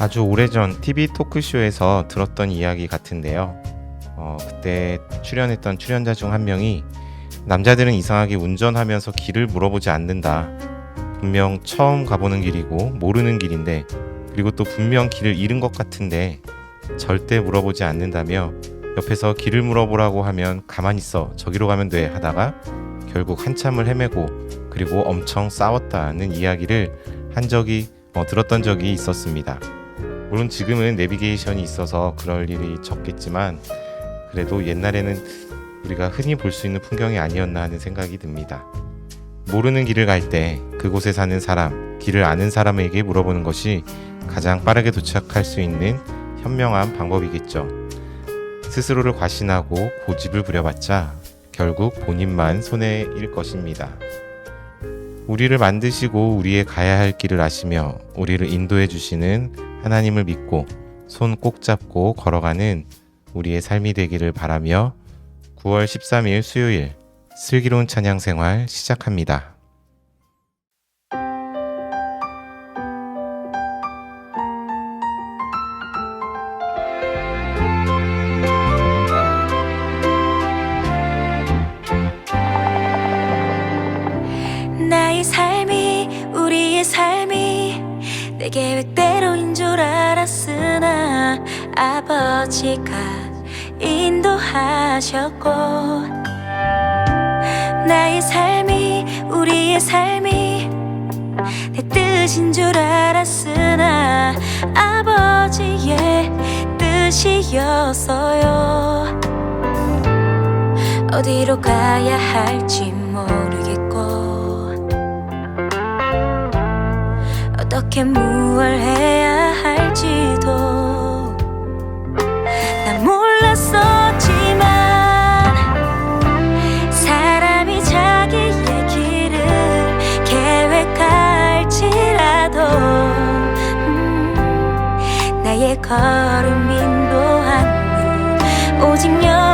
아주 오래전 TV 토크쇼에서 들었던 이야기 같은데요. 어, 그때 출연했던 출연자 중 한 명이 남자들은 이상하게 운전하면서 길을 물어보지 않는다. 분명 처음 가보는 길이고 모르는 길인데 그리고 또 분명 길을 잃은 것 같은데 절대 물어보지 않는다며 옆에서 길을 물어보라고 하면 가만히 있어 저기로 가면 돼 하다가 결국 한참을 헤매고 그리고 엄청 싸웠다는 이야기를 한 적이 어, 들었던 적이 있었습니다. 물론 지금은 내비게이션이 있어서 그럴 일이 적겠지만 그래도 옛날에는 우리가 흔히 볼 수 있는 풍경이 아니었나 하는 생각이 듭니다. 모르는 길을 갈 때 그곳에 사는 사람, 길을 아는 사람에게 물어보는 것이 가장 빠르게 도착할 수 있는 현명한 방법이겠죠. 스스로를 과신하고 고집을 부려봤자 결국 본인만 손해일 것입니다. 우리를 만드시고 우리의 가야 할 길을 아시며 우리를 인도해 주시는 하나님을 믿고 손 꼭 잡고 걸어가는 우리의 삶이 되기를 바라며 9월 13일 수요일 슬기로운 찬양 생활 시작합니다. 삶이 우리의 삶이 내 계획대로인 줄 알았으나 아버지가 인도하셨고 나의 삶이 우리의 삶이 내 뜻인 줄 알았으나 아버지의 뜻이었어요. 어디로 가야 할지 어떻게 무얼 해야 할지도 난 몰랐었지만 사람이 자기의 길을 계획할지라도 음, 나의 걸음 인도하는 오직 여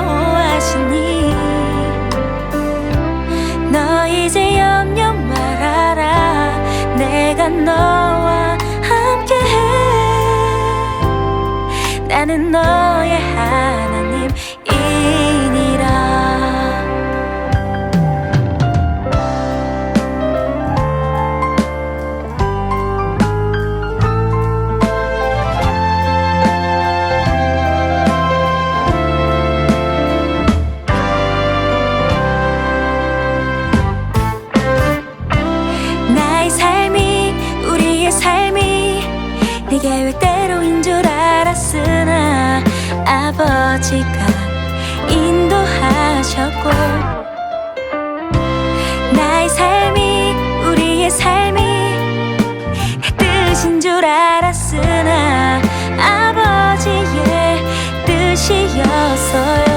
나는 너의 하나님 하셨고 나의 삶이 우리의 삶이 내 뜻인 줄 알았으나 아버지의 뜻이었어요.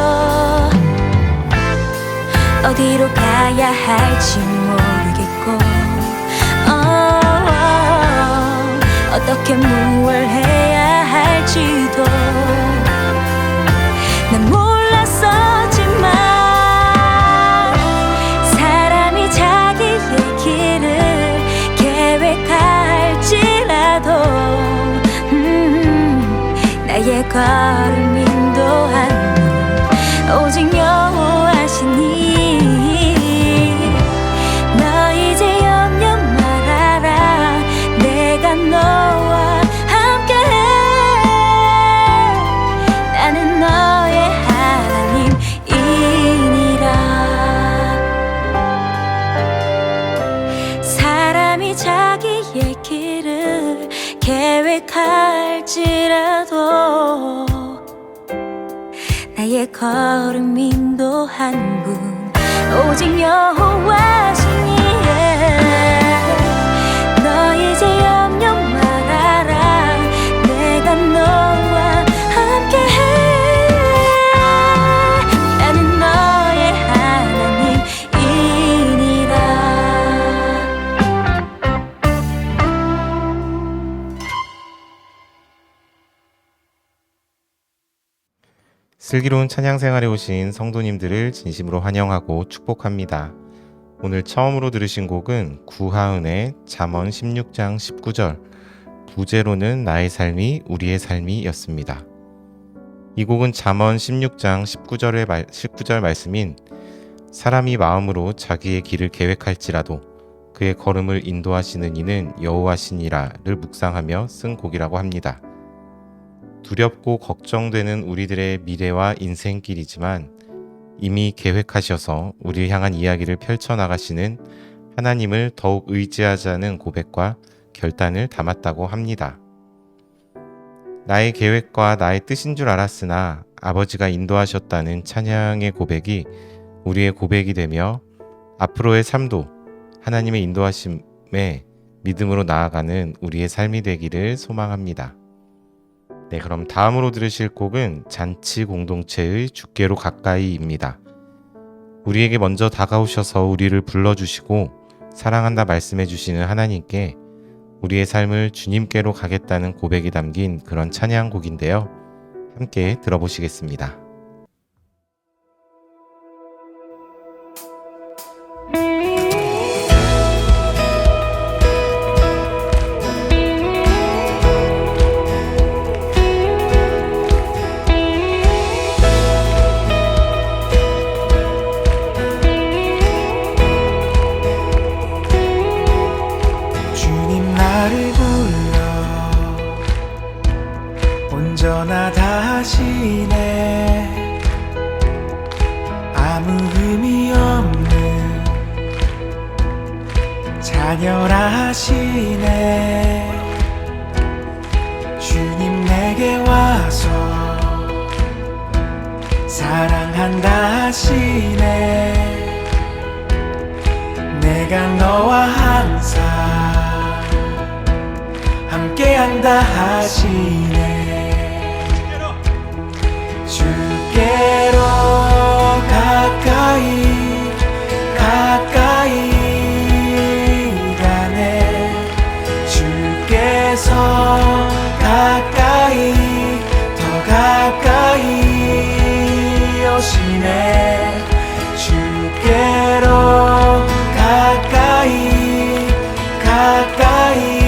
어디로 가야 할지 모르겠고 어, 어떻게 무얼 해야 할지도 걸음 인도하는 오직 여호와시니 너 이제 염려 말아라 내가 너와 함께해 나는 너의 하나님이니라 사람이 자기의 길을 계획할지라도 나의 걸음 인도 한 분 오직 여호와시니 슬기로운 찬양 생활에 오신 성도님들을 진심으로 환영하고 축복합니다. 오늘 처음으로 들으신 곡은 구하은의 잠언 16장 19절 부제로는 나의 삶이 우리의 삶이였습니다. 이 곡은 잠언 16장 19절의 말, 19절 말씀인 사람이 마음으로 자기의 길을 계획할지라도 그의 걸음을 인도하시는 이는 여호와시니라를 묵상하며 쓴 곡이라고 합니다. 두렵고 걱정되는 우리들의 미래와 인생길이지만 이미 계획하셔서 우리를 향한 이야기를 펼쳐나가시는 하나님을 더욱 의지하자는 고백과 결단을 담았다고 합니다. 나의 계획과 나의 뜻인 줄 알았으나 아버지가 인도하셨다는 찬양의 고백이 우리의 고백이 되며 앞으로의 삶도 하나님의 인도하심에 믿음으로 나아가는 우리의 삶이 되기를 소망합니다. 네, 그럼 다음으로 들으실 곡은 잔치 공동체의 주께로 가까이입니다. 우리에게 먼저 다가오셔서 우리를 불러주시고 사랑한다 말씀해 주시는 하나님께 우리의 삶을 주님께로 가겠다는 고백이 담긴 그런 찬양곡인데요. 함께 들어보시겠습니다. 내가 너와 항상 함께한다 하시네 가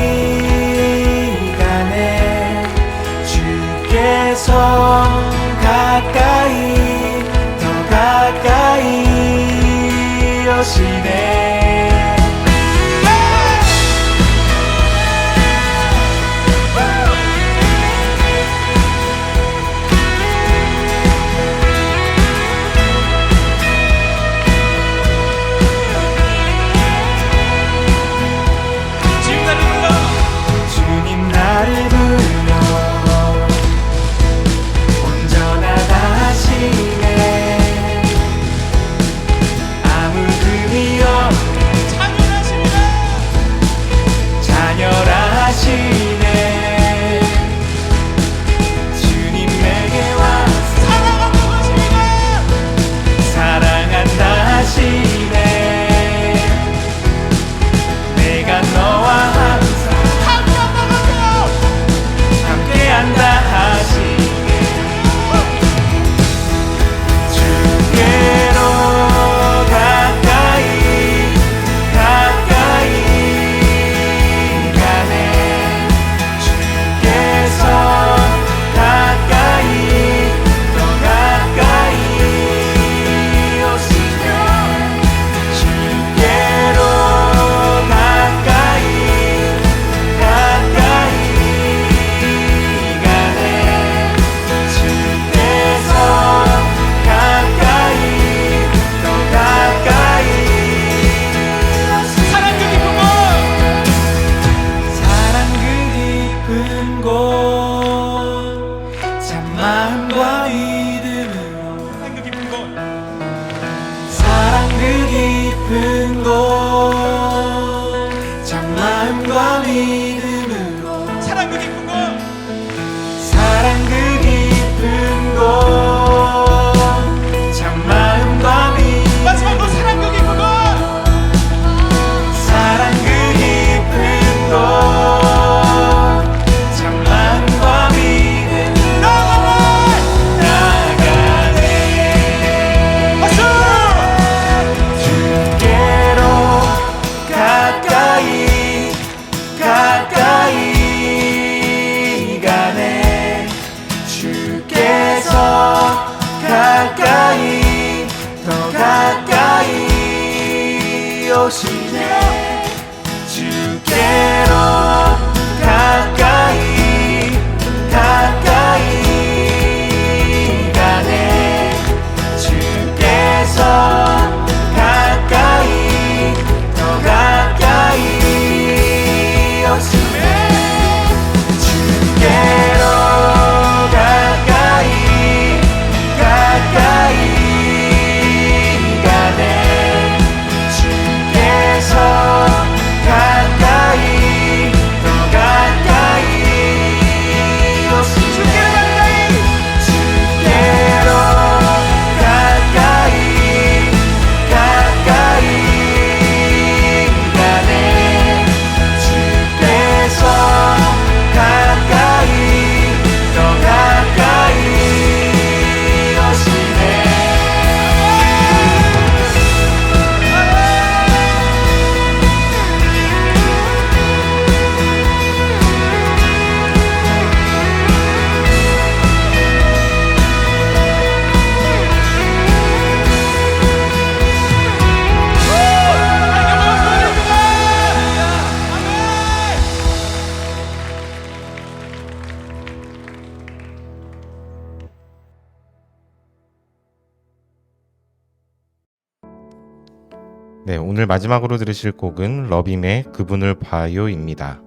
네, 오늘 마지막으로 들으실 곡은 러빔의 그분을 봐요입니다.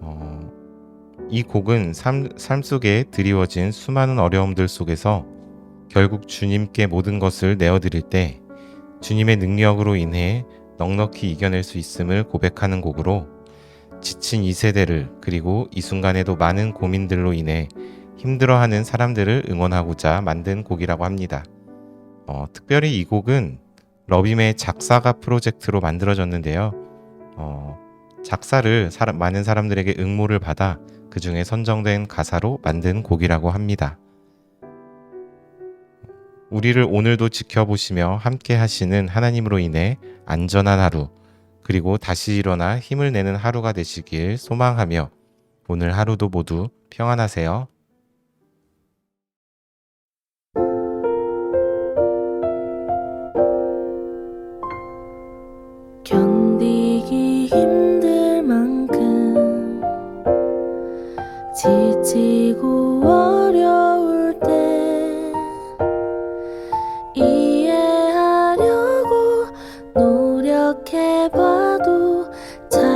어, 이 곡은 삶, 삶 속에 드리워진 수많은 어려움들 속에서 결국 주님께 모든 것을 내어드릴 때 주님의 능력으로 인해 넉넉히 이겨낼 수 있음을 고백하는 곡으로 지친 이 세대를 그리고 이 순간에도 많은 고민들로 인해 힘들어하는 사람들을 응원하고자 만든 곡이라고 합니다. 어, 특별히 이 곡은 러빔의 작사가 프로젝트로 만들어졌는데요. 어, 작사를 사람- 많은 사람들에게 응모를 받아 그 중에 선정된 가사로 만든 곡이라고 합니다. 우리를 오늘도 지켜보시며 함께 하시는 하나님으로 인해 안전한 하루, 그리고 다시 일어나 힘을 내는 하루가 되시길 소망하며 오늘 하루도 모두 평안하세요. 해봐도 잘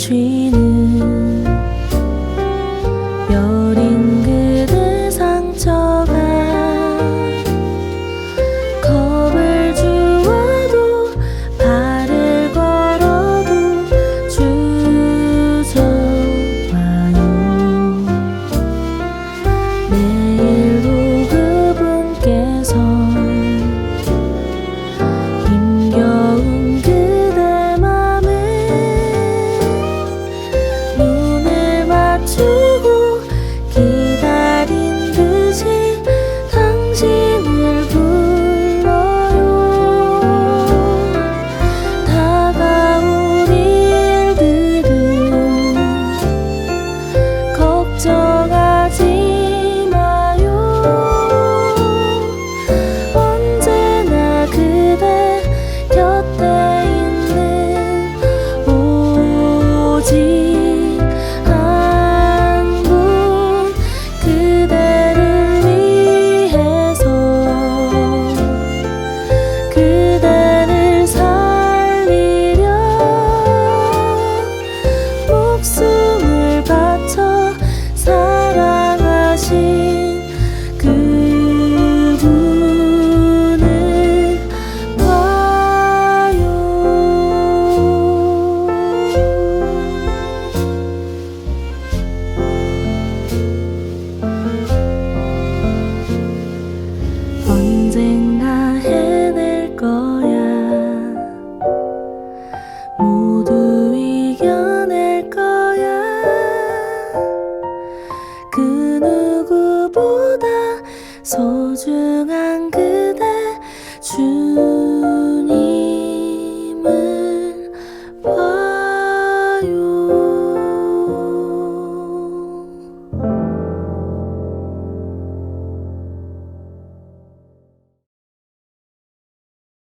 suis.